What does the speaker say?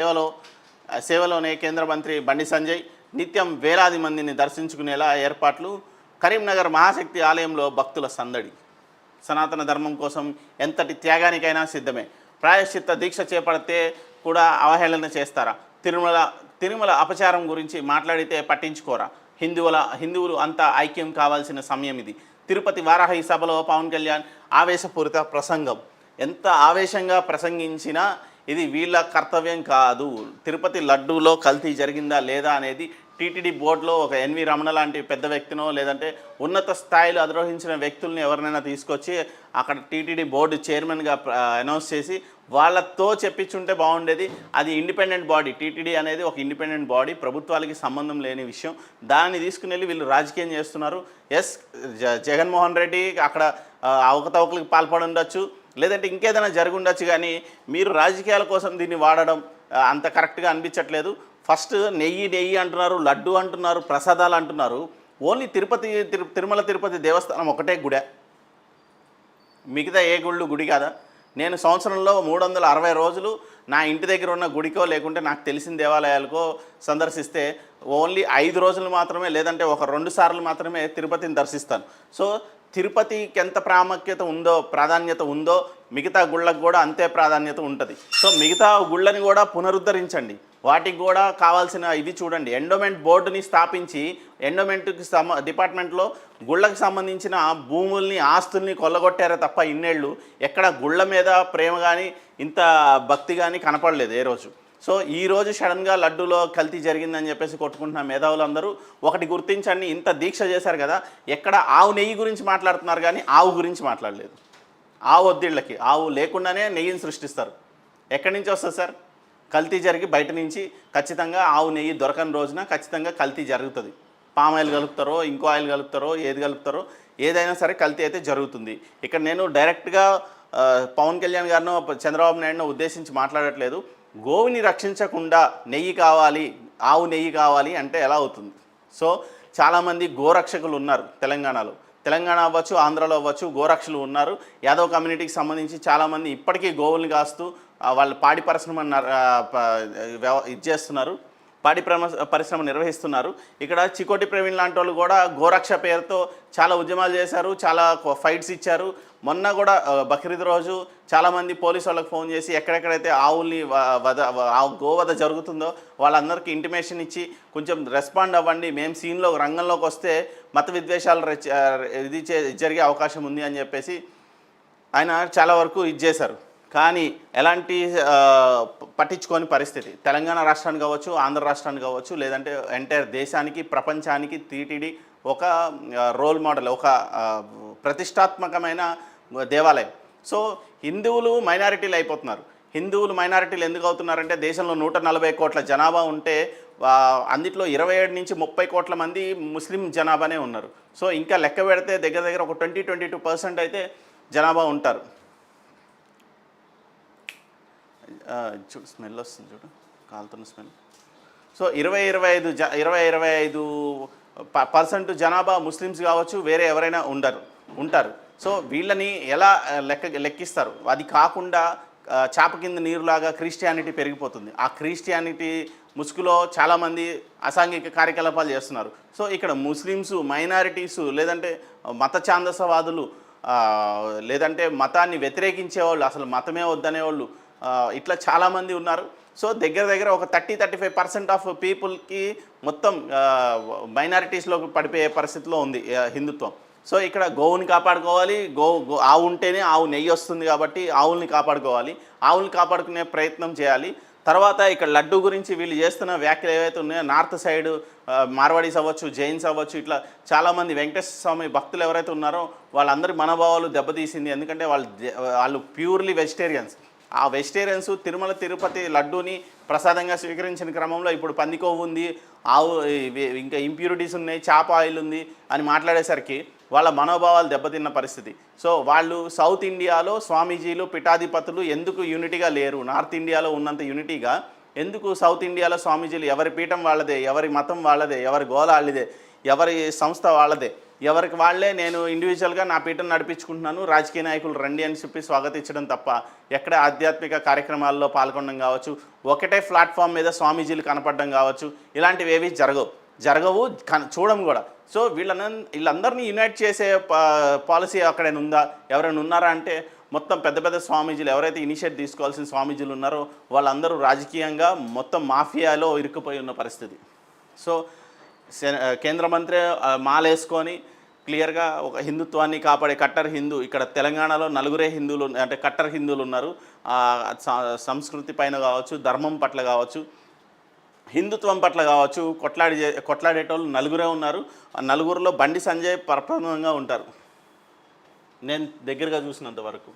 సేవలో సేవలోనే కేంద్ర మంత్రి బండి సంజయ్ నిత్యం వేలాది మందిని దర్శించుకునేలా ఏర్పాట్లు. కరీంనగర్ మహాశక్తి ఆలయంలో భక్తుల సందడి. సనాతన ధర్మం కోసం ఎంతటి త్యాగానికైనా సిద్ధమే. ప్రాయశ్చిత్త దీక్ష చేపడితే కూడా అవహేళన చేస్తారా? తిరుమల తిరుమల అపచారం గురించి మాట్లాడితే పట్టించుకోరా? హిందువుల హిందువులు అంతా ఐక్యం కావాల్సిన సమయం ఇది. తిరుపతి వారాహి సభలో పవన్ కళ్యాణ్ ఆవేశపూరిత ప్రసంగం. ఎంత ఆవేశంగా ప్రసంగించినా ఇది వీళ్ళ కర్తవ్యం కాదు. తిరుపతి లడ్డూలో కల్తీ జరిగిందా లేదా అనేది టీటీడీ బోర్డులో ఒక ఎన్వి రమణ లాంటి పెద్ద వ్యక్తినో లేదంటే ఉన్నత స్థాయిలో అధిరోహించిన వ్యక్తుల్ని ఎవరినైనా తీసుకొచ్చి అక్కడ టీటీడీ బోర్డు చైర్మన్గా అనౌన్స్ చేసి వాళ్ళతో చెప్పించుంటే బాగుండేది. అది ఇండిపెండెంట్ బాడీ. టీటీడీ అనేది ఒక ఇండిపెండెంట్ బాడీ. ప్రభుత్వాలకి సంబంధం లేని విషయం. దాన్ని తీసుకుని వెళ్ళి వీళ్ళు రాజకీయం చేస్తున్నారు. ఎస్ జ జగన్మోహన్ రెడ్డి అక్కడ అవకతవకలకు పాల్పడి ఉండొచ్చు. లేదంటే ఇంకేదైనా జరిగి ఉండొచ్చు కానీ మీరు రాజకీయాల కోసం దీన్ని వాడడం అంత కరెక్ట్గా అనిపించట్లేదు. ఫస్ట్ నెయ్యి నెయ్యి అంటున్నారు లడ్డు అంటున్నారు ప్రసాదాలు అంటున్నారు. ఓన్లీ తిరుపతి తిరు తిరుమల తిరుపతి దేవస్థానం ఒకటే గుడే. మిగతా ఏ గుళ్ళు గుడి కాదా? నేను సంవత్సరంలో మూడు వందల అరవై రోజులు నా ఇంటి దగ్గర ఉన్న గుడికో లేకుంటే నాకు తెలిసిన దేవాలయాలకో సందర్శిస్తే ఓన్లీ ఐదు రోజులు మాత్రమే లేదంటే ఒక రెండు సార్లు మాత్రమే తిరుపతిని దర్శిస్తాను. సో తిరుపతికి ఎంత ప్రాముఖ్యత ఉందో ప్రాధాన్యత ఉందో మిగతా గుళ్ళకు కూడా అంతే ప్రాధాన్యత ఉంటుంది. సో మిగతా గుళ్ళని కూడా పునరుద్ధరించండి. వాటికి కూడా కావాల్సిన ఇది చూడండి. ఎండోమెంట్ బోర్డుని స్థాపించి ఎండోమెంట్కి సమ డిపార్ట్మెంట్లో గుళ్ళకి సంబంధించిన భూముల్ని ఆస్తుల్ని కొల్లగొట్టారే తప్ప ఇన్నేళ్ళు ఎక్కడ గుళ్ళ మీద ప్రేమ కానీ ఇంత భక్తి కానీ కనపడలేదు ఏ రోజు. సో ఈ రోజు సడన్గా లడ్డూలో కల్తీ జరిగిందని చెప్పేసి కొట్టుకుంటున్న మేధావులందరూ ఒకటి గుర్తించండి ఇంత దీక్ష చేశారు కదా ఎక్కడ ఆవు నెయ్యి గురించి మాట్లాడుతున్నారు కానీ ఆవు గురించి మాట్లాడలేదు. ఆవు ఒత్తిళ్ళకి ఆవు లేకుండానే నెయ్యిని సృష్టిస్తారు. ఎక్కడి నుంచి వస్తుంది సార్? కల్తీ జరిగి బయట నుంచి ఖచ్చితంగా ఆవు నెయ్యి దొరకని రోజున ఖచ్చితంగా కల్తీ జరుగుతుంది. పామ్ ఆయిల్ కలుపుతారో ఇంకో ఆయిల్ కలుపుతారో ఏది కలుపుతారో ఏదైనా సరే కల్తీ అయితే జరుగుతుంది. ఇక్కడ నేను డైరెక్ట్గా పవన్ కళ్యాణ్ గారినో చంద్రబాబు నాయుడును ఉద్దేశించి మాట్లాడట్లేదు. గోవుని రక్షించకుండా నెయ్యి కావాలి ఆవు నెయ్యి కావాలి అంటే ఎలా అవుతుంది? సో చాలామంది గోరక్షకులు ఉన్నారు తెలంగాణలో. తెలంగాణ అవ్వచ్చు ఆంధ్రలో అవ్వచ్చు గోరక్షలు ఉన్నారు. యాదవ్ కమ్యూనిటీకి సంబంధించి చాలామంది ఇప్పటికీ గోవుల్ని కాస్తూ వాళ్ళు పాడి పరిశ్రమ ఇది చేస్తున్నారు. పాడి ప్రమ పరిశ్రమ నిర్వహిస్తున్నారు. ఇక్కడ చికోటి ప్రవీణ్ లాంటి వాళ్ళు కూడా గోరక్ష పేరుతో చాలా ఉద్యమాలు చేశారు చాలా ఫైట్స్ ఇచ్చారు. మొన్న కూడా బక్రీద్ రోజు చాలామంది పోలీసు వాళ్ళకి ఫోన్ చేసి ఎక్కడెక్కడైతే ఆవుల్ని వద ఆవు గోవధ జరుగుతుందో వాళ్ళందరికీ ఇంటిమేషన్ ఇచ్చి కొంచెం రెస్పాండ్ అవ్వండి మేము సీన్లో రంగంలోకి వస్తే మత విద్వేషాలు ఇది చే జరిగే అవకాశం ఉంది అని చెప్పేసి ఆయన చాలా వరకు ఇది చేశారు. కానీ ఎలాంటి పట్టించుకోని పరిస్థితి. తెలంగాణ రాష్ట్రానికి కావచ్చు ఆంధ్ర రాష్ట్రానికి కావచ్చు లేదంటే ఎంటైర్ దేశానికి ప్రపంచానికి టీటీడీ ఒక రోల్ మోడల్ ఒక ప్రతిష్టాత్మకమైన దేవాలయం. సో హిందువులు మైనారిటీలు అయిపోతున్నారు. హిందువులు మైనారిటీలు ఎందుకు అవుతున్నారంటే దేశంలో నూట నలభై కోట్ల జనాభా ఉంటే ఆ, అందుట్లో ఇరవై ఏడు నుంచి ముప్పై కోట్ల మంది ముస్లిం జనాభానే ఉన్నారు. సో ఇంకా లెక్క పెడితే దగ్గర దగ్గర ఒక ట్వంటీ ట్వంటీ టూ పర్సెంట్ అయితే జనాభా ఉంటారు. చూడు స్మెల్ వస్తుంది చూడు కాలుతున్న స్మెల్. సో ఇరవై ఇరవై ఐదు జ ఇరవై ఇరవై ఐదు పర్సెంట్ జనాభా ముస్లిమ్స్ కావచ్చు వేరే ఎవరైనా ఉండరు ఉంటారు. సో వీళ్ళని ఎలా లెక్క లెక్కిస్తారు? అది కాకుండా చేప కింద నీరులాగా క్రిస్టియానిటీ పెరిగిపోతుంది. ఆ క్రిస్టియానిటీ ముసుగులో చాలామంది అసాంఘిక కార్యకలాపాలు చేస్తున్నారు. సో ఇక్కడ ముస్లిమ్స్ మైనారిటీస్ లేదంటే మత ఛాందసవాదులు లేదంటే మతాన్ని వ్యతిరేకించే వాళ్ళు అసలు మతమే వద్దనే వాళ్ళు ఇట్లా చాలామంది ఉన్నారు. సో దగ్గర దగ్గర ఒక thirty thirty five percent of పీపుల్కి మొత్తం మైనారిటీస్లోకి పడిపోయే పరిస్థితిలో ఉంది హిందుత్వం. సో ఇక్కడ గోవుని కాపాడుకోవాలి గో ఆవు ఉంటేనే ఆవు నెయ్యి వస్తుంది కాబట్టి ఆవుల్ని కాపాడుకోవాలి ఆవుల్ని కాపాడుకునే ప్రయత్నం చేయాలి. తర్వాత ఇక్కడ లడ్డు గురించి వీళ్ళు చేస్తున్న వ్యాఖ్యలు ఏవైతే ఉన్నాయో నార్త్ సైడ్ మార్వాడీస్ అవ్వచ్చు జైన్స్ అవ్వచ్చు ఇట్లా చాలామంది వెంకటేశ్వర స్వామి భక్తులు ఎవరైతే ఉన్నారో వాళ్ళందరి మనోభావాలు దెబ్బతీసింది. ఎందుకంటే వాళ్ళు వాళ్ళు ప్యూర్లీ వెజిటేరియన్స్. ఆ వెజిటేరియన్స్ తిరుమల తిరుపతి లడ్డూని ప్రసాదంగా స్వీకరించిన క్రమంలో ఇప్పుడు పందికొవ్వు ఉంది ఆవు ఇంకా ఇంప్యూరిటీస్ ఉన్నాయి చాప ఆయిల్ ఉంది అని మాట్లాడేసరికి వాళ్ళ మనోభావాలు దెబ్బతిన్న పరిస్థితి. సో వాళ్ళు సౌత్ ఇండియాలో స్వామీజీలు పిఠాధిపతులు ఎందుకు యూనిటీగా లేరు? నార్త్ ఇండియాలో ఉన్నంత యూనిటీగా ఎందుకు సౌత్ ఇండియాలో స్వామీజీలు ఎవరి పీఠం వాళ్ళదే ఎవరి మతం వాళ్ళదే ఎవరి గోల వాళ్ళదే ఎవరి సంస్థ వాళ్ళదే? ఎవరికి వాళ్ళే నేను ఇండివిజువల్గా నా పీఠను నడిపించుకుంటున్నాను రాజకీయ నాయకులు రండి అని చెప్పి స్వాగతించడం తప్ప ఎక్కడ ఆధ్యాత్మిక కార్యక్రమాల్లో పాల్గొనడం కావచ్చు ఒకటే ప్లాట్ఫామ్ మీద స్వామీజీలు కనపడడం కావచ్చు ఇలాంటివి ఏవి జరగవు. జరగవు కన చూడం కూడా. సో వీళ్ళని వీళ్ళందరినీ యునైట్ చేసే పాలసీ అక్కడైనా ఉందా? ఎవరైనా ఉన్నారా అంటే మొత్తం పెద్ద పెద్ద స్వామీజీలు ఎవరైతే ఇనిషియేట్ తీసుకోవాల్సిన స్వామీజీలు ఉన్నారో వాళ్ళందరూ రాజకీయంగా మొత్తం మాఫియాలో ఇరుక్కుపోయి ఉన్న పరిస్థితి. సో కేంద్ర మంత్రి మాలేసుకొని క్లియర్గా ఒక హిందుత్వాన్ని కాపాడే కట్టర్ హిందూ ఇక్కడ తెలంగాణలో నలుగురే హిందువులు అంటే కట్టర్ హిందువులు ఉన్నారు. సంస్కృతి పైన కావచ్చు ధర్మం పట్ల కావచ్చు హిందుత్వం పట్ల కావచ్చు కొట్లాడి కొట్లాడేటోళ్ళు నలుగురే ఉన్నారు. నలుగురిలో బండి సంజయ్ ప్రప్రథమంగా ఉంటారు. నేను దగ్గరగా చూసినంత వరకు.